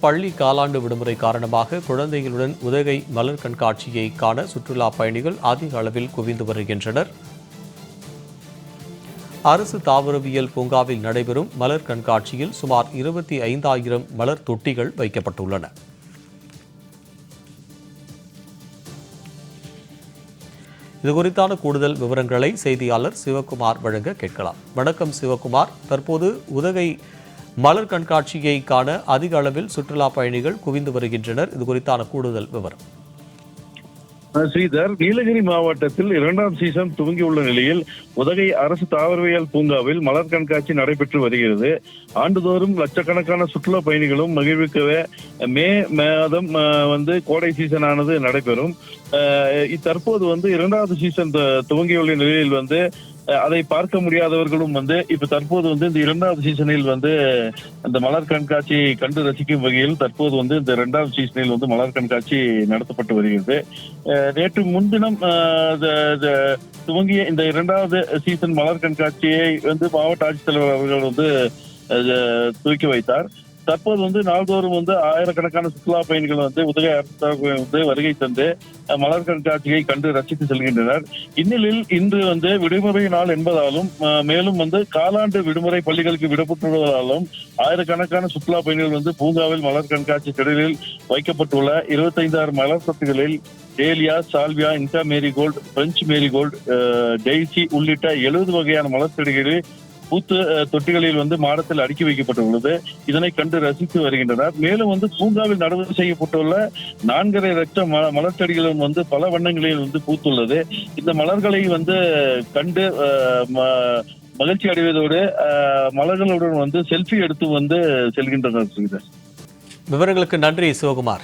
பள்ளி காலாண்டு விடுமுறை காரணமாக குழந்தைகளுடன் உதகை மலர் கண்காட்சியை காண சுற்றுலா பயணிகள் அதிக அளவில் குவிந்து வருகின்றனர். அரசு தாவரவியல் பூங்காவில் நடைபெறும் மலர் கண்காட்சியில் சுமார் இருபத்தி ஐந்தாயிரம் மலர் தொட்டிகள் வைக்கப்பட்டுள்ளன. இது குறித்தான கூடுதல் விவரங்களை செய்தியாளர் சிவகுமார் வழங்க கேட்கலாம். வணக்கம் சிவகுமார். தற்போது உதகை மலர் கண்காட்சியை காண அதிக அளவில் சுற்றுலா பயணிகள் குவிந்து வருகின்றனர். இது குறித்தான கூடுதல் விவரம். ஸ்ரீதர் நீலகிரி மாவட்டத்தில் இரண்டாம் சீசன் துவங்கியுள்ள நிலையில் உதகை அரசு தாவரவியல் பூங்காவில் மலர் கண்காட்சி நடைபெற்று வருகிறது. ஆண்டுதோறும் லட்சக்கணக்கான சுற்றுலா பயணிகளும் மகிழ்விக்கவே மே மாதம் அஹ், வந்து கோடை சீசனானது நடைபெறும். அஹ், தற்போது வந்து இரண்டாவது சீசன் துவங்கியுள்ள நிலையில் வந்து அதை பார்க்க முடியாதவர்களும் வந்து இப்ப தற்போது வந்து இந்த இரண்டாவது சீசனில் வந்து அந்த மலர் கண்காட்சி கண்டு ரசிக்கும் வகையில் தற்போது வந்து இந்த இரண்டாவது சீசனில் வந்து மலர் கண்காட்சி நடத்தப்பட்டு வருகிறது. அஹ் நேற்று முன்தினம் துவங்கிய இந்த இரண்டாவது சீசன் மலர் கண்காட்சியை வந்து மாவட்ட ஆட்சித்தலைவர் அவர்கள் வந்து துவக்கி வைத்தார். தற்போது வந்து நாள்தோறும் வந்து ஆயிரக்கணக்கான சுற்றுலா பயணிகள் வந்து உதகை வந்து வருகை தந்து மலர் கண்காட்சியை கண்டு ரசித்து செல்கின்றனர். இந்நிலையில் இன்று வந்து விடுமுறை நாள் என்பதாலும் மேலும் வந்து காலாண்டு விடுமுறை பள்ளிகளுக்கு விடப்பட்டுள்ளதாலும் ஆயிரக்கணக்கான சுற்றுலா பயணிகள் வந்து பூங்காவில் மலர் கண்காட்சி திடலில் வைக்கப்பட்டுள்ள இருபத்தைந்தாயிரம் மலர் சத்துகளில் dahlia salvia Inca marigold French marigold daisy உள்ளிட்ட எழுபது வகையான மலர் செடிகளில் பூத்து தொட்டிகளில் வந்து மாடத்தில் அடுக்கி வைக்கப்பட்டுள்ளது. இதனை கண்டு ரசித்து வருகின்றனர். மேலும் வந்து பூங்காவில் நடவு செய்யப்பட்டுள்ள நான்கரை லட்சம் ம- வந்து பல வண்ணங்களில் வந்து பூத்துள்ளது. இந்த மலர்களை வந்து கண்டு அஹ், ம- மகிழ்ச்சி அடைவதோடு மலர்களுடன் வந்து செல்ஃபி எடுத்து வந்து செல்கின்றனர் விவரங்களுக்கு நன்றி சிவகுமார்.